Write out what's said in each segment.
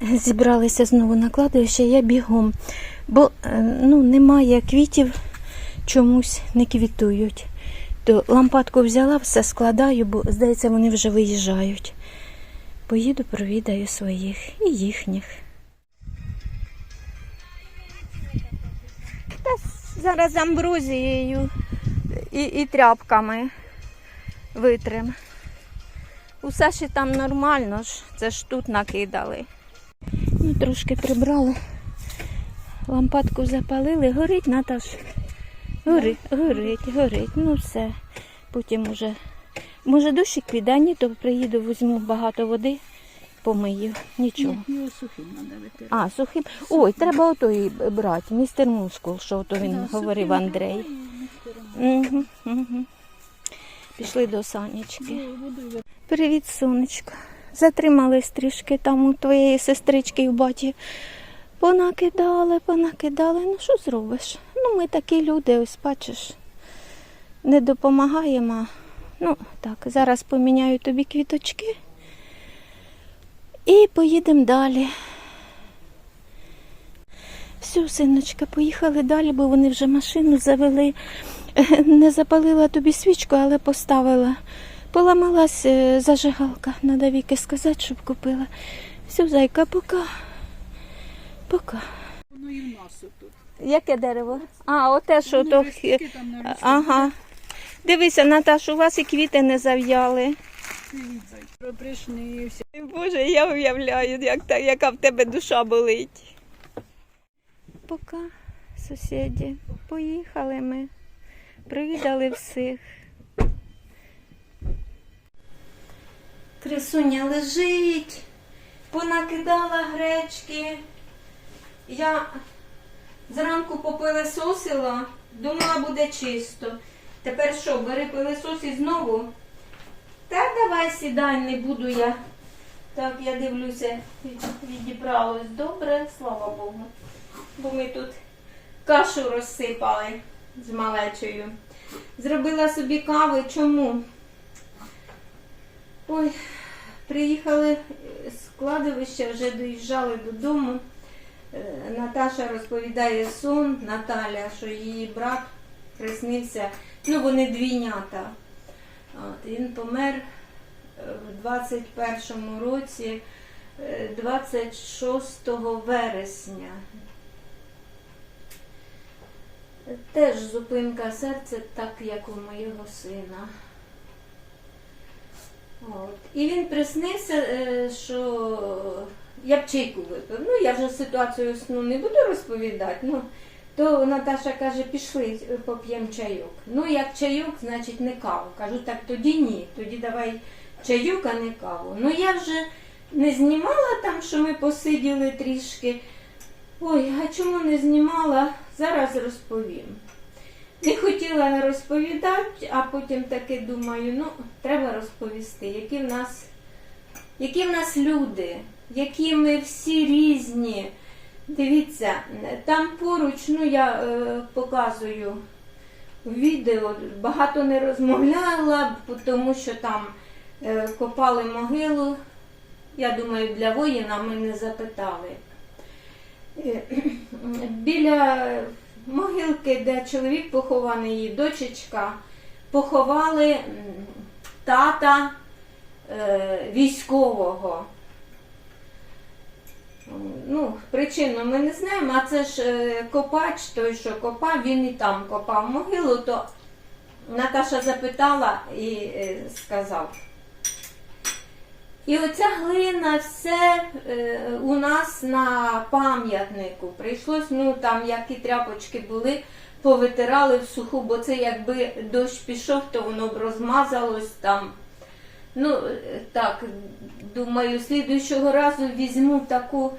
Зібралися знову на кладовище, я бігом, бо е, ну, немає квітів, чомусь не квітують. То лампадку взяла, все складаю, бо здається, вони вже виїжджають. Поїду, провідаю своїх і їхніх. Та зараз амброзією і, і тряпками витрим. У Саші там нормально ж, це ж тут накидали. Ну, трошки прибрали. Лампадку запалили, горить, Наташ. Горить, горить, горить. Ну все. Потім уже. Може дощик піде, ні, то приїду, візьму багато води, помию. Нічого. Його сухим треба витирати. А, сухим. Ой, треба отой брати, містер Мускул, що ото він Да, говорив Андрей. Угу, угу. Пішли до Санечки. Привіт, сонечко. Затримались трішки там у твоєї сестрички і в баті. Понакидали, понакидали. Ну що зробиш? Ну, ми такі люди, ось бачиш. Не допомагаємо. Ну, так, зараз поміняю тобі квіточки. І поїдемо далі. Все, синочка, поїхали далі, бо вони вже машину завели. Не запалила тобі свічку, але поставила. Поламалась е, зажигалка. Надо Віки сказати, щоб купила. Все, зайка, пока. Пока. Воно і в нас тут. Яке дерево? А, оте, що то. Ага. Дивися, Наташ, у вас і квіти не зав'яли. Пропришнився. Боже, я уявляю, як та, яка в тебе душа болить. Пока, сусіді, поїхали ми, привідали всіх. Крисуня лежить, понакидала гречки. Я зранку попилисосила, думала, буде чисто. Тепер що, бери пилисос і знову? Та давай сідай, не буду я. Так, я дивлюся, відібралось добре, слава Богу. Бо ми тут кашу розсипали з малечою. Зробила собі кави. Чому? Ой, приїхали з кладовища, вже доїжджали додому. Е, Наташа розповідає сон, Наталя, що її брат приснився. Ну, вони двійнята. От, він помер е, в 21-му році, е, 26 вересня. Теж зупинка серця, так як у моєго сина. От. І він приснився, е, що я б чайку випив. Ну, я вже ситуацію сну не буду розповідати. Ну, то Наташа каже, пішли поп'ємо чайок. Ну, як чайок, значить не каву. Кажу, так тоді ні. Тоді давай чайок, а не каву. Ну я вже не знімала там, що ми посиділи трішки. Ой, а чому не знімала? Зараз розповім. Не хотіла розповідати, а потім таки думаю, ну, треба розповісти, які в нас, які в нас люди, які ми всі різні. Дивіться, там поруч, ну я е, показую відео, багато не розмовляла, тому що там е, копали могилу. Я думаю, для воїна ми не запитали. Е, Біля могилки, де чоловік похований, її дочечка, поховали тата е, військового. Ну, причину ми не знаємо, а це ж е, копач, той, що копав, він і там копав могилу, то Наташа запитала і е, сказав. І оця глина, все е, у нас на пам'ятнику. Прийшлось, ну там які тряпочки були, повитирали в суху, бо це якби дощ пішов, то воно б розмазалось там. Ну, е, так, думаю, слідуючого разу візьму таку.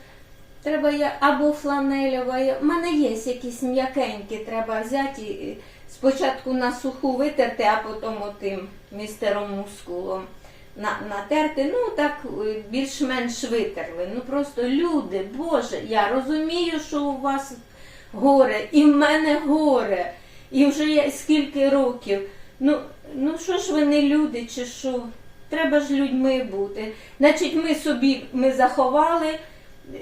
Треба я або фланельова. У мене є якісь м'якенькі, треба взяти і спочатку на суху витерти, а потім отим містером мускулом натерти. Ну так е, більш-менш витерли. Ну просто люди, Боже, я розумію, що у вас горе, і в мене горе. І вже я скільки років. Ну, ну що ж ви не люди, чи що? Треба ж людьми бути. Значить, ми собі ми заховали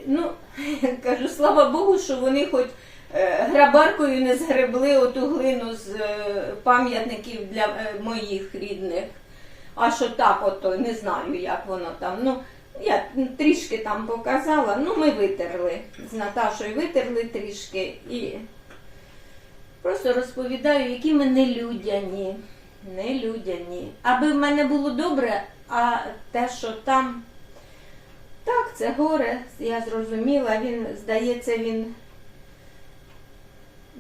Ну, кажу, слава Богу, що вони хоч е, грабаркою не згребли оту глину з е, пам'ятників для моїх рідних. А що так, ото не знаю, як воно там. Ну, я трішки там показала, ну ми витерли. З Наташою витерли трішки і просто розповідаю, які ми нелюдяні. Нелюдяні. Аби в мене було добре, а те, що там. Так, це горе, я зрозуміла, він, здається, він.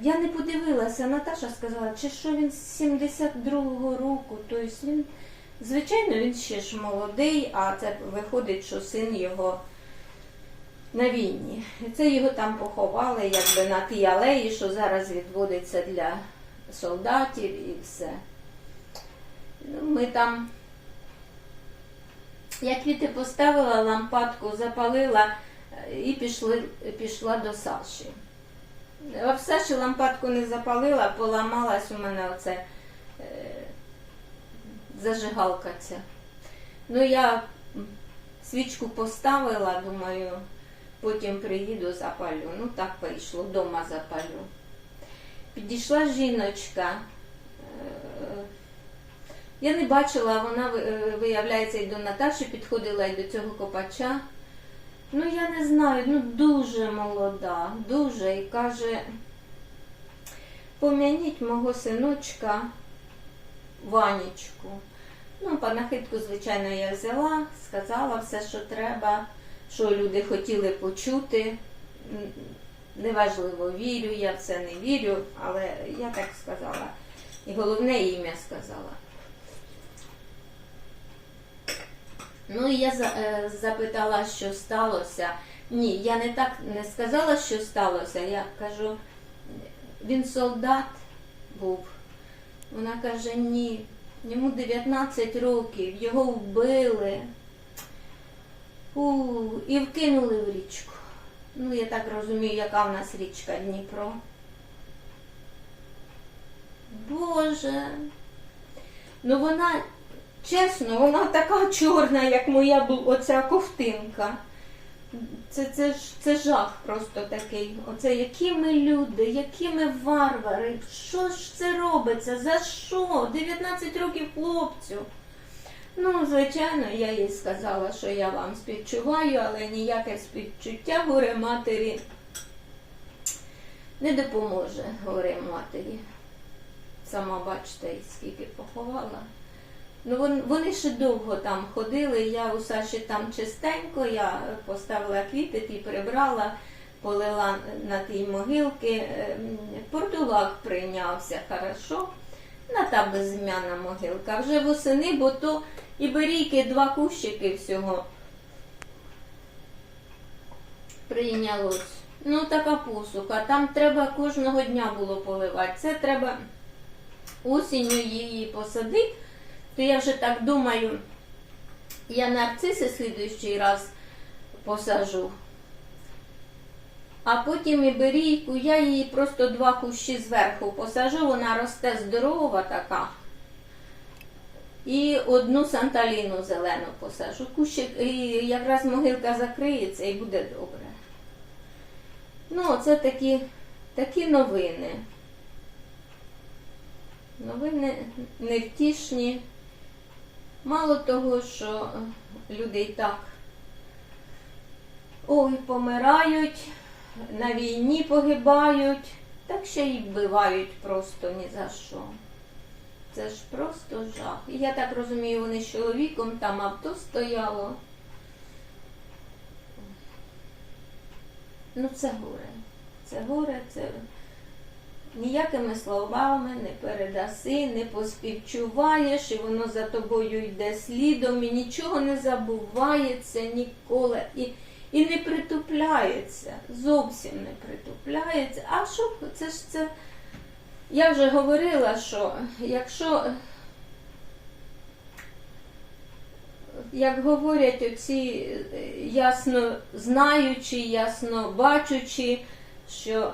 Я не подивилася, Наташа сказала, чи що він з 72-го року, тобто він, звичайно, він ще ж молодий, а це виходить, що син його на війні. І це його там поховали, якби на тій алеї, що зараз відводиться для солдатів і все. Ну, Ми там я квіти поставила, лампадку запалила е, і пішли, пішла до Саші. В Саші лампадку не запалила, поламалась у мене оце е, зажигалка ця. Ну я свічку поставила, думаю, потім приїду, запалю. Ну так вийшло, вдома запалю. Підійшла жіночка. е, я не бачила, вона е, виявляється і до Наташі підходила і до цього копача. Ну, я не знаю, ну дуже молода, дуже. І каже, пом'яніть мого синочка Ванічку. Ну, панахидку, звичайно, я взяла, сказала все, що треба, що люди хотіли почути. Неважливо, вірю, я в це не вірю, але я так сказала. І головне ім'я сказала. Ну і я е, запитала, що сталося. Ні, я не так не сказала, що сталося. Я кажу, він солдат був. Вона каже, ні, йому 19 років, його вбили У, і вкинули в річку. Ну, я так розумію, яка в нас річка Дніпро. Боже. Ну вона Чесно, вона така чорна, як моя оця ковтинка. Це, це, це жах просто такий. Оце які ми люди, які ми варвари. Що ж це робиться? За що? 19 років хлопцю. Ну, звичайно, я їй сказала, що я вам співчуваю, але ніяке співчуття горе матері не допоможе горе матері. Сама бачите, скільки поховала. Ну, вон- вони ще довго там ходили. Я у Саші там чистенько, я поставила квіти, ті прибрала, полила на тій могилки. Ем, Портулак прийнявся хорошо. На та безім'яна могилка. Вже восени, бо то і берійки два кущики всього прийнялось. Ну, така посуха. Там треба кожного дня було поливати. Це треба осінню її посадити то я вже так думаю, я нарциси слідуючий раз посажу. А потім і берійку, я її просто два кущі зверху посажу, вона росте здорова така. І одну санталіну зелену посажу. Кущик, і якраз могилка закриється і буде добре. Ну, це такі, такі новини. Новини невтішні. Мало того, що люди і так ой, помирають, на війні погибають, так ще й вбивають просто ні за що. Це ж просто жах. І я так розумію, вони з чоловіком там авто стояло. Ну, це горе. Це горе, це ніякими словами не передаси, не поспівчуваєш, і воно за тобою йде слідом, і нічого не забувається ніколи. І, і не притупляється, зовсім не притупляється. А що це ж це? Я вже говорила, що якщо, як говорять оці ясно знаючі, ясно бачучі, що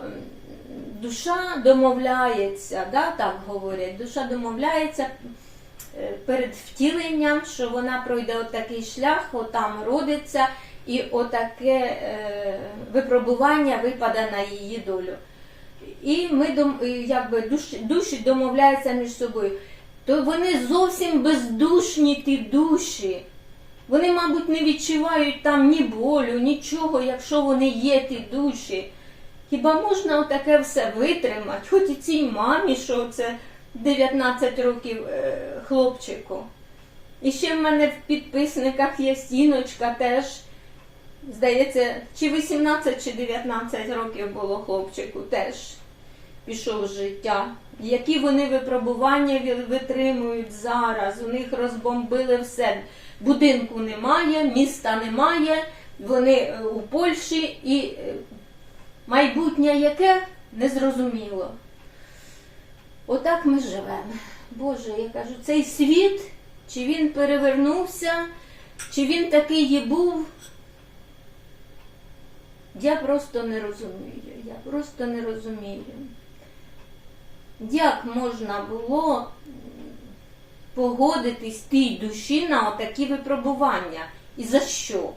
душа домовляється, да, так говорять, душа домовляється е, перед втіленням, що вона пройде отакий шлях, отам родиться, і отаке е, випробування випаде на її долю. І ми якби душі, душі домовляються між собою. То вони зовсім бездушні, ті душі. Вони, мабуть, не відчувають там ні болю, нічого, якщо вони є ті душі. Хіба можна отаке все витримати? Хоч і цій мамі, що це 19 років е, хлопчику. І ще в мене в підписниках є стіночка теж. Здається, чи 18, чи 19 років було хлопчику теж пішов життя. Які вони випробування витримують зараз? У них розбомбили все. Будинку немає, міста немає. Вони е, у Польщі і е, майбутнє яке незрозуміло. Отак ми живемо. Боже, я кажу, цей світ, чи він перевернувся, чи він такий і був. Я просто не розумію. Я просто не розумію. Як можна було погодитись тій душі на отакі випробування? І за що?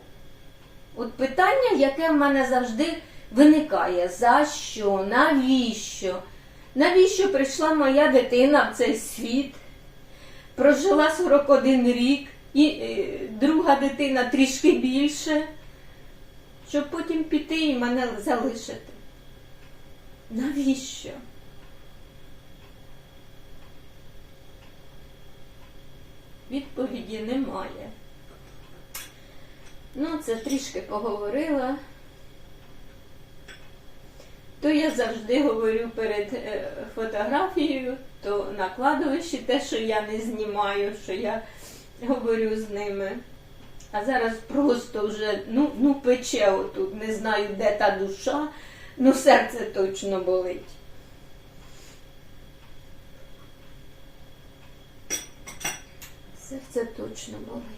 От питання, яке в мене завжди виникає: за що? Навіщо? Навіщо прийшла моя дитина в цей світ? Прожила 41 рік, і е, друга дитина трішки більше, щоб потім піти і мене залишити. Навіщо? Відповіді немає. Ну, це трішки поговорила. То я завжди говорю перед е, фотографією, то на кладовищі те, що я не знімаю, що я говорю з ними. А зараз просто вже ну, ну пече отут, не знаю, де та душа, ну серце точно болить. Серце точно болить.